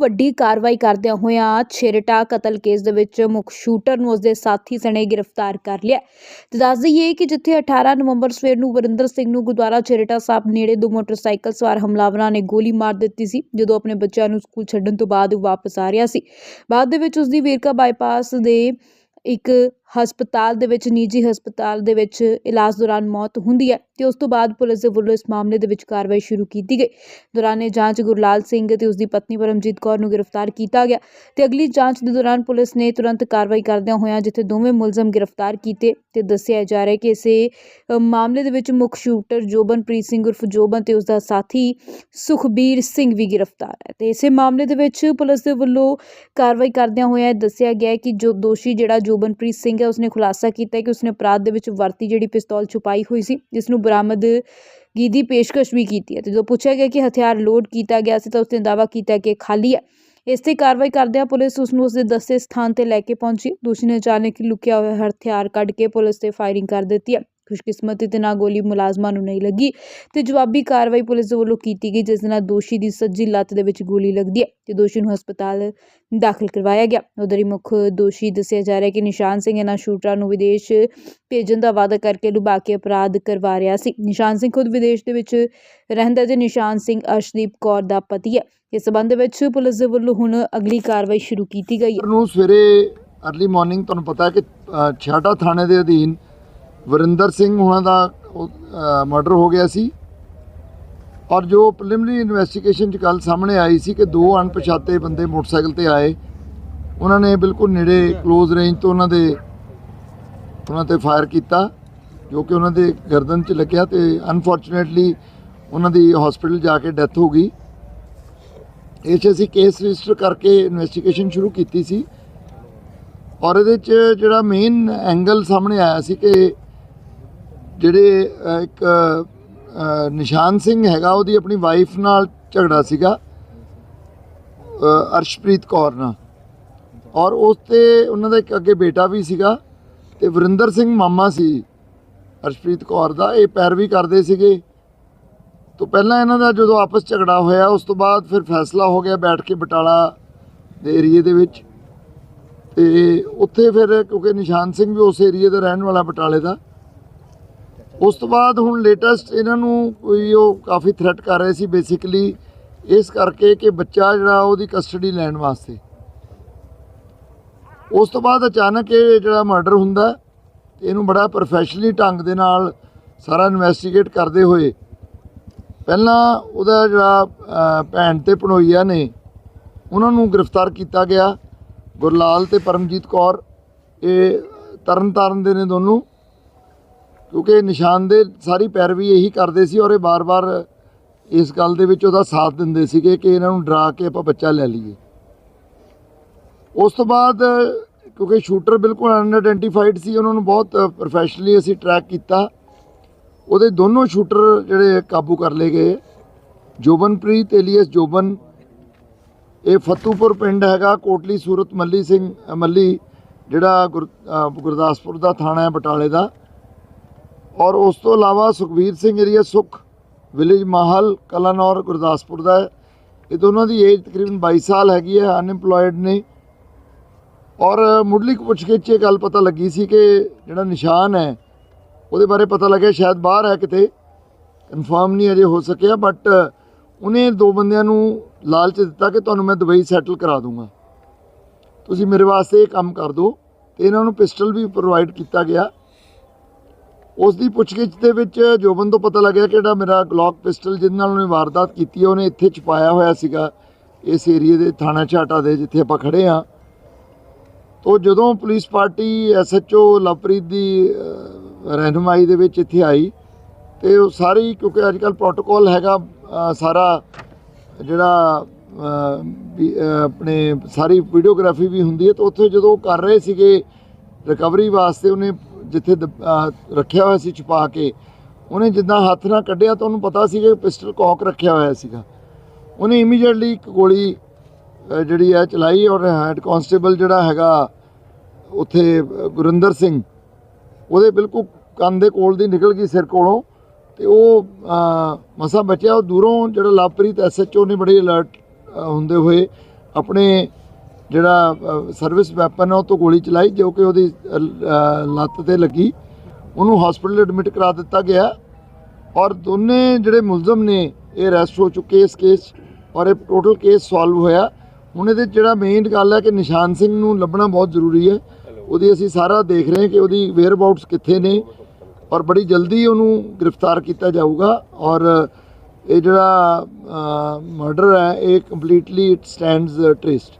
ਵੱਡੀ ਕਾਰਵਾਈ ਕਰਦਿਆਂ ਹੋਇਆਂ ਛੇਰਟਾ ਕਤਲ ਕੇਸ ਦੇ ਵਿੱਚ ਮੁੱਖ ਸ਼ੂਟਰ ਨੂੰ ਉਸਦੇ ਸਾਥੀ ਸਣੇ ਗ੍ਰਿਫਤਾਰ ਕਰ ਲਿਆ। ਤੇ ਦੱਸ ਦਈਏ ਕਿ ਜਿੱਥੇ 18 ਨਵੰਬਰ ਸਵੇਰ ਨੂੰ ਵਰਿੰਦਰ ਸਿੰਘ ਨੂੰ ਗੁਰਦੁਆਰਾ ਛੇਰਟਾ ਸਾਹਿਬ ਨੇੜੇ ਦੋ ਮੋਟਰਸਾਈਕਲ ਸਵਾਰ ਹਮਲਾਵਰਾਂ ਨੇ ਗੋਲੀ ਮਾਰ ਦਿੱਤੀ ਸੀ, ਜਦੋਂ ਆਪਣੇ ਬੱਚਿਆਂ ਨੂੰ ਸਕੂਲ ਛੱਡਣ ਤੋਂ ਬਾਅਦ ਵਾਪਸ ਆ ਰਿਹਾ ਸੀ। ਬਾਅਦ ਦੇ ਵਿੱਚ ਉਸਦੀ ਵੇਰਕਾ ਬਾਈਪਾਸ ਦੇ ਇੱਕ ਹਸਪਤਾਲ ਦੇ ਵਿੱਚ, ਨਿੱਜੀ ਹਸਪਤਾਲ ਦੇ ਵਿੱਚ ਇਲਾਜ ਦੌਰਾਨ ਮੌਤ ਹੁੰਦੀ ਹੈ ਤੇ ਉਸ ਤੋਂ ਬਾਅਦ ਪੁਲਿਸ ਦੇ ਵੱਲੋਂ ਇਸ ਮਾਮਲੇ ਦੇ ਵਿੱਚ ਕਾਰਵਾਈ ਸ਼ੁਰੂ ਕੀਤੀ ਗਈ। ਦੌਰਾਨ ਇਹ ਜਾਂਚ ਗੁਰਲਾਲ ਸਿੰਘ ਤੇ ਉਸ ਦੀ ਪਤਨੀ ਪਰਮਜੀਤ ਕੌਰ ਨੂੰ ਗ੍ਰਿਫਤਾਰ ਕੀਤਾ ਗਿਆ ਤੇ ਅਗਲੀ ਜਾਂਚ ਦੇ ਦੌਰਾਨ ਪੁਲਿਸ ਨੇ ਤੁਰੰਤ ਕਾਰਵਾਈ ਕਰਦਿਆਂ ਹੋਇਆਂ ਜਿੱਥੇ ਦੋਵੇਂ ਮੁਲਜ਼ਮ ਗ੍ਰਿਫਤਾਰ ਕੀਤੇ ਤੇ ਦੱਸਿਆ ਜਾ ਰਿਹਾ ਕਿ ਇਸੇ ਮਾਮਲੇ ਦੇ ਵਿੱਚ ਮੁੱਖ ਸ਼ੂਟਰ ਜੋਬਨਪ੍ਰੀਤ ਸਿੰਘ ਉਰਫ ਜੋਬਨ ਤੇ ਉਸ ਦਾ ਸਾਥੀ ਸੁਖਬੀਰ ਸਿੰਘ ਵੀ ਗ੍ਰਿਫਤਾਰ ਹੈ ਤੇ ਇਸੇ ਮਾਮਲੇ ਦੇ ਵਿੱਚ ਪੁਲਿਸ ਦੇ ਵੱਲੋਂ ਕਾਰਵਾਈ ਕਰਦਿਆਂ ਹੋਇਆਂ ਦੱਸਿਆ ਗਿਆ ਕਿ ਜੋ ਦੋਸ਼ੀ ਜਿਹੜਾ ਜੋਬਨਪ੍ਰੀਤ ਸਿੰਘ ਹੈ ਉਸਨੇ ਖੁਲਾਸਾ ਕੀਤਾ ਕਿ ਉਸਨੇ ਅਪਰਾਧ ਦੇ ਵਿੱਚ ਵਰਤੀ ਜਿਹੜੀ ਪਿਸਤੌਲ ਛੁਪਾਈ ਹੋਈ ਸੀ ਜਿਸ ਨੂੰ ਬਰਾਮਦਗੀ ਦੀ ਪੇਸ਼ਕਸ਼ ਵੀ ਕੀਤੀ ਹੈ। ਤੇ ਜਦੋਂ ਪੁੱਛਿਆ ਗਿਆ ਕਿ ਹਥਿਆਰ ਲੋਡ ਕੀਤਾ ਗਿਆ ਸੀ, ਤਾਂ ਉਸਨੇ ਦਾਅਵਾ ਕੀਤਾ ਕਿ ਖਾਲੀ ਹੈ। ਇਸ ਤੇ ਕਾਰਵਾਈ ਕਰਦਿਆਂ ਪੁਲਿਸ ਉਸ ਨੂੰ ਉਸਦੇ ਦੱਸੇ ਸਥਾਨ ਤੇ ਲੈ ਕੇ ਪਹੁੰਚੀ। ਦੋਸ਼ੀ ਨੇ ਅਚਾਨਕ ਹੀ ਲੁਕਿਆ ਹੋਇਆ ਹਥਿਆਰ ਕੱਢ ਕੇ ਪੁਲਿਸ ਤੇ ਫਾਇਰਿੰਗ ਕਰ ਦਿੱਤੀ ਹੈ। ਖੁਸ਼ਕਿਸਮਤੀ ਤੇ ਨਾ ਗੋਲੀ ਮੁਲਾਜ਼ਮਾਂ ਨੂੰ ਨਹੀਂ ਲੱਗੀ ਤੇ ਜਵਾਬੀ ਕਾਰਵਾਈ ਪੁਲਿਸ ਦੇ ਵੱਲੋਂ ਕੀਤੀ ਗਈ, ਜਿਸ ਦੇ ਨਾਲ ਦੋਸ਼ੀ ਦੀ ਸੱਜੀ ਲੱਤ ਦੇ ਵਿੱਚ ਗੋਲੀ ਲੱਗਦੀ ਹੈ, ਤੇ ਦੋਸ਼ੀ ਨੂੰ ਹਸਪਤਾਲ ਦਾਖਲ ਕਰਵਾਇਆ ਗਿਆ। ਉਧਰ ਹੀ ਮੁੱਖ ਦੋਸ਼ੀ ਦੱਸਿਆ ਜਾ ਰਿਹਾ ਕਿ ਨਿਸ਼ਾਨ ਸਿੰਘ ਇਹਨਾਂ ਸ਼ੂਟਰਾਂ ਨੂੰ ਵਿਦੇਸ਼ ਭੇਜਣ ਦਾ ਵਾਅਦਾ ਕਰਕੇ ਲੁਭਾ ਕੇ ਅਪਰਾਧ ਕਰਵਾ ਰਿਹਾ ਸੀ। ਨਿਸ਼ਾਨ ਸਿੰਘ ਖੁਦ ਵਿਦੇਸ਼ ਦੇ ਵਿੱਚ ਰਹਿੰਦਾ ਤੇ ਨਿਸ਼ਾਨ ਸਿੰਘ ਅਰਸ਼ਦੀਪ ਕੌਰ ਦਾ ਪਤੀ ਹੈ। ਇਸ ਸਬੰਧ ਵਿੱਚ ਪੁਲਿਸ ਦੇ ਵੱਲੋਂ ਹੁਣ ਅਗਲੀ ਕਾਰਵਾਈ ਸ਼ੁਰੂ ਕੀਤੀ ਗਈ ਹੈ। ਨੂੰ ਸਵੇਰੇ ਅਰਲੀ ਮਾਰਨਿੰਗ ਤੁਹਾਨੂੰ ਪਤਾ ਹੈ ਕਿ ਛਾਟਾ ਥਾਣੇ ਦੇ ਅਧੀਨ ਵਰਿੰਦਰ ਸਿੰਘ ਉਹਨਾਂ ਦਾ ਮਰਡਰ ਹੋ ਗਿਆ ਸੀ। ਔਰ ਜੋ ਪ੍ਰੀਲਿਮਿਨਰੀ ਇਨਵੈਸਟੀਗੇਸ਼ਨ ਚ ਗੱਲ ਸਾਹਮਣੇ ਆਈ ਸੀ ਕਿ ਦੋ ਅਣਪਛਾਤੇ ਬੰਦੇ ਮੋਟਰਸਾਈਕਲ ਤੇ ਆਏ। ਉਹਨਾਂ ਨੇ ਬਿਲਕੁਲ ਨੇੜੇ ক্লোਜ਼ ਰੇਂਜ ਤੋਂ ਉਹਨਾਂ ਦੇ, ਉਹਨਾਂ ਤੇ ਫਾਇਰ ਕੀਤਾ, ਜੋ ਕਿ ਉਹਨਾਂ ਦੇ ਗਰਦਨ 'ਚ ਲੱਗਿਆ ਤੇ ਅਨਫੋਰਚੂਨੇਟਲੀ ਉਹਨਾਂ ਦੀ ਹਸਪੀਟਲ ਜਾ ਕੇ ਡੈਥ ਹੋ ਗਈ। ਇਸ 'ਚ ਅਸੀਂ ਕੇਸ ਰਜਿਸਟਰ ਕਰਕੇ ਇਨਵੈਸਟੀਗੇਸ਼ਨ ਸ਼ੁਰੂ ਕੀਤੀ ਸੀ। ਔਰ ਇਹਦੇ 'ਚ ਜਿਹੜਾ ਮੇਨ ਐਂਗਲ ਸਾਹਮਣੇ ਆਇਆ ਸੀ ਕਿ ਜਿਹੜੇ ਇੱਕ ਨਿਸ਼ਾਨ ਸਿੰਘ ਹੈਗਾ, ਉਹਦੀ ਆਪਣੀ ਵਾਈਫ ਨਾਲ ਝਗੜਾ ਸੀਗਾ ਅਰਸ਼ਪ੍ਰੀਤ ਕੌਰ ਨਾਲ। ਔਰ ਉਸ ਤੇ ਉਹਨਾਂ ਦਾ ਇੱਕ ਅੱਗੇ ਬੇਟਾ ਵੀ ਸੀਗਾ ਤੇ ਵਰਿੰਦਰ ਸਿੰਘ ਮਾਮਾ ਸੀ, ਅਰਸ਼ਪ੍ਰੀਤ ਕੌਰ ਦਾ। ਇਹ ਪੈਰਵੀ ਕਰਦੇ ਸੀਗੇ। ਤੋਂ ਪਹਿਲਾਂ ਇਹਨਾਂ ਦਾ ਜਦੋਂ ਆਪਸ ਝਗੜਾ ਹੋਇਆ, ਉਸ ਤੋਂ ਬਾਅਦ ਫਿਰ ਫੈਸਲਾ ਹੋ ਗਿਆ ਬੈਠ ਕੇ ਬਟਾਲਾ ਦੇ ਏਰੀਏ ਦੇ ਵਿੱਚ। ਤੇ ਉੱਥੇ ਫਿਰ ਕਿਉਂਕਿ ਨਿਸ਼ਾਨ ਸਿੰਘ ਵੀ ਉਸ ਏਰੀਏ ਦਾ ਰਹਿਣ ਵਾਲਾ ਬਟਾਲੇ ਦਾ ਉਸ ਤੋਂ ਬਾਅਦ ਹੁਣ ਲੇਟੈਸਟ ਇਹਨਾਂ ਨੂੰ ਕੋਈ ਉਹ ਕਾਫੀ ਥ੍ਰੈਟ ਕਰ ਰਹੇ ਸੀ ਬੇਸਿਕਲੀ ਇਸ ਕਰਕੇ ਕਿ ਬੱਚਾ ਜਿਹੜਾ ਉਹਦੀ ਕਸਟਡੀ ਲੈਣ ਵਾਸਤੇ। ਉਸ ਤੋਂ ਬਾਅਦ ਅਚਾਨਕ ਇਹ ਜਿਹੜਾ ਮਰਡਰ ਹੁੰਦਾ, ਤੇ ਇਹਨੂੰ ਬੜਾ ਪ੍ਰੋਫੈਸ਼ਨਲੀ ਢੰਗ ਦੇ ਨਾਲ ਸਾਰਾ ਇਨਵੈਸਟੀਗੇਟ ਕਰਦੇ ਹੋਏ, ਪਹਿਲਾਂ ਉਹਦਾ ਜਿਹੜਾ ਭੈਣ ਤੇ ਪਣੋਈਆ ਨੇ, ਉਹਨਾਂ ਨੂੰ ਗ੍ਰਿਫਤਾਰ ਕੀਤਾ ਗਿਆ। ਗੁਰਲਾਲ ਤੇ ਪਰਮਜੀਤ ਕੌਰ, ਇਹ ਤਰਨ ਤਾਰਨ ਦੇ ਨੇ ਦੋਨੋਂ। ਕਿਉਂਕਿ ਨਿਸ਼ਾਨ ਦੇ ਸਾਰੀ ਪੈਰਵੀ ਇਹੀ ਕਰਦੇ ਸੀ ਔਰ ਇਹ ਬਾਰ-ਬਾਰ ਇਸ ਗੱਲ ਦੇ ਵਿੱਚ ਉਹਦਾ ਸਾਥ ਦਿੰਦੇ ਸੀਗੇ ਕਿ ਇਹਨਾਂ ਨੂੰ ਡਰਾ ਕੇ ਆਪਾਂ ਬੱਚਾ ਲੈ ਲਈਏ। ਉਸ ਤੋਂ ਬਾਅਦ ਕਿਉਂਕਿ ਸ਼ੂਟਰ ਬਿਲਕੁਲ ਅਨਆਇਡੈਂਟੀਫਾਈਡ ਸੀ, ਉਹਨਾਂ ਨੂੰ ਬਹੁਤ ਪ੍ਰੋਫੈਸ਼ਨਲੀ ਅਸੀਂ ਟਰੈਕ ਕੀਤਾ। ਉਹਦੇ ਦੋਨੋਂ ਸ਼ੂਟਰ ਜਿਹੜੇ ਕਾਬੂ ਕਰ ਲਏ ਗਏ। ਜੋਬਨਪ੍ਰੀਤ, ਏਲੀਅਸ ਜੋਬਨ। ਇਹ ਫਤੂਪੁਰ ਪਿੰਡ ਹੈਗਾ, ਕੋਟਲੀ ਸੂਰਤ ਮੱਲੀ ਸਿੰਘ ਮੱਲੀ, ਜਿਹੜਾ ਗੁਰ- ਗੁਰਦਾਸਪੁਰ ਦਾ ਥਾਣਾ ਹੈ ਬਟਾਲੇ ਦਾ। ਔਰ ਉਸ ਤੋਂ ਇਲਾਵਾ ਸੁਖਬੀਰ ਸਿੰਘ ਏਰੀਆ ਸੁਖ ਵਿਲੇਜ ਮਾਹਲ, ਕਲਾਨੌਰ, ਗੁਰਦਾਸਪੁਰ ਦਾ ਹੈ। ਇਹ ਦੋਨਾਂ ਦੀ ਏਜ ਤਕਰੀਬਨ 22 ਸਾਲ ਹੈਗੀ ਹੈ ਅਨਐਮਪਲੋਇਡ ਨੇ। ਔਰ ਮੁੱਢਲੀ ਪੁੱਛਗਿੱਛ ਇਹ ਗੱਲ ਪਤਾ ਲੱਗੀ ਸੀ ਕਿ ਜਿਹੜਾ ਨਿਸ਼ਾਨ ਹੈ, ਉਹਦੇ ਬਾਰੇ ਪਤਾ ਲੱਗਿਆ, ਸ਼ਾਇਦ ਬਾਹਰ ਹੈ ਕਿਤੇ। ਕਨਫਰਮ ਨਹੀਂ ਅਜੇ ਹੋ ਸਕਿਆ ਬਟ ਉਹਨੇ ਦੋ ਬੰਦਿਆਂ ਨੂੰ ਲਾਲਚ ਦਿੱਤਾ ਕਿ ਤੁਹਾਨੂੰ ਮੈਂ ਦੁਬਈ ਸੈਟਲ ਕਰਾ ਦੂੰਗਾ। ਤੁਸੀਂ ਮੇਰੇ ਵਾਸਤੇ ਇਹ ਕੰਮ ਕਰ ਦਿਓ। ਤੇ ਇਹਨਾਂ ਨੂੰ ਪਿਸਟਲ ਵੀ ਪ੍ਰੋਵਾਈਡ ਕੀਤਾ ਗਿਆ। ਉਸ ਦੀ ਪੁੱਛਗਿੱਛ ਦੇ ਵਿੱਚ ਜੋਬਨ ਤੋਂ ਪਤਾ ਲੱਗਿਆ ਕਿ ਜਿਹੜਾ ਮੇਰਾ ਗਲੌਕ ਪਿਸਟਲ ਜਿਹਦੇ ਨਾਲ ਉਹਨੇ ਵਾਰਦਾਤ ਕੀਤੀ ਹੈ ਉਹਨੇ ਇੱਥੇ ਛੁਪਾਇਆ ਹੋਇਆ ਸੀਗਾ ਇਸ ਏਰੀਏ ਦੇ ਥਾਣਾ ਛਾਟਾ ਦੇ ਜਿੱਥੇ ਆਪਾਂ ਖੜੇ ਆ। ਤੋ ਜਦੋਂ ਪੁਲਿਸ ਪਾਰਟੀ ਐਸਐਚਓ ਲਵਪ੍ਰੀਤ ਦੀ ਅਹ, ਰਹਿਨੁਮਾਈ ਦੇ ਵਿੱਚ ਇੱਥੇ ਆਈ ਤੇ ਉਹ ਸਾਰੀ ਕਿਉਂਕਿ ਅੱਜ ਕੱਲ ਪ੍ਰੋਟੋਕੋਲ ਹੈਗਾ ਸਾਰਾ ਜਿਹੜਾ ਵੀ, ਆਪਣੇ ਸਾਰੀ ਵੀਡੀਓਗ੍ਰਾਫੀ ਵੀ ਹੁੰਦੀ ਹੈ ਤਾਂ ਉੱਥੇ ਜਦੋਂ ਉਹ ਕਰ ਰਹੇ ਸੀਗੇ ਰਿਕਵਰੀ ਵਾਸਤੇ ਉਹਨੇ ਜਿੱਥੇ ਦਬ- ਰੱਖਿਆ ਹੋਇਆ ਸੀ ਛੁਪਾ ਕੇ ਉਹਨੇ ਜਿੱਦਾਂ ਹੱਥ ਨਾਲ ਕੱਢਿਆ ਤਾਂ ਉਹਨੂੰ ਪਤਾ ਸੀ ਕਿ ਪਿਸਟਲ ਕੌਕ ਰੱਖਿਆ ਹੋਇਆ ਸੀਗਾ। ਉਹਨੇ ਇਮੀਡੀਏਟਲੀ ਇੱਕ ਗੋਲੀ ਜਿਹੜੀ ਹੈ ਚਲਾਈ ਔਰ ਹੈਡ ਕਾਂਸਟੇਬਲ ਜਿਹੜਾ ਹੈਗਾ ਉੱਥੇ ਗੁਰਿੰਦਰ ਸਿੰਘ ਉਹਦੇ ਬਿਲਕੁਲ ਕੰਨ ਦੇ ਕੋਲ ਦੀ ਨਿਕਲ ਗਈ ਸਿਰ ਕੋਲੋਂ ਤੇ ਉਹ ਅਹ, ਮਸਾਂ ਬਚਿਆ ਉਹ ਦੂਰੋਂ ਜਿਹੜਾ ਲਵਪ੍ਰੀਤ ਐਸਐਚਓ ਨੇ ਬੜੇ ਅਲਰਟ ਹੁੰਦੇ ਹੋਏ ਆਪਣੇ ਜਿਹੜਾ ਸਰਵਿਸ ਵੈਪਨ ਹੈ ਉਹ ਤੋਂ ਗੋਲੀ ਚਲਾਈ ਜੋ ਕਿ ਉਹਦੀ ਲੱਤ ਤੇ ਲੱਗੀ। ਉਹਨੂੰ ਹਸਪੀਟਲ ਐਡਮਿਟ ਕਰਾ ਦਿੱਤਾ ਗਿਆ। ਔਰ ਦੋਨੇ ਜਿਹੜੇ ਮੁਲਜ਼ਮ ਨੇ ਇਹ ਅਰੈਸਟ ਹੋ ਚੁੱਕੇ ਇਸ ਕੇਸ 'ਚ। ਔਰ ਇਹ ਟੋਟਲ ਕੇਸ ਸੋਲਵ ਹੋਇਆ। ਹੁਣ ਇਹਦੇ ਜਿਹੜਾ ਮੇਨ ਗੱਲ ਹੈ ਕਿ ਨਿਸ਼ਾਨ ਸਿੰਘ ਨੂੰ ਲੱਭਣਾ ਬਹੁਤ ਜ਼ਰੂਰੀ ਹੈ। ਉਹਦੀ ਅਸੀਂ ਸਾਰਾ ਦੇਖ ਰਹੇ ਹਾਂ ਕਿ ਉਹਦੀ ਵੇਅਰ ਅਬਾਊਟਸ ਕਿੱਥੇ ਨੇ। ਔਰ ਬੜੀ ਜਲਦੀ ਉਹਨੂੰ ਗ੍ਰਿਫਤਾਰ ਕੀਤਾ ਜਾਊਗਾ। ਔਰ ਇਹ ਜਿਹੜਾ ਮਰਡਰ ਹੈ ਇਹ ਕੰਪਲੀਟਲੀ ਇਟ ਸਟੈਂਡਸ ਟ੍ਰੇਸਡ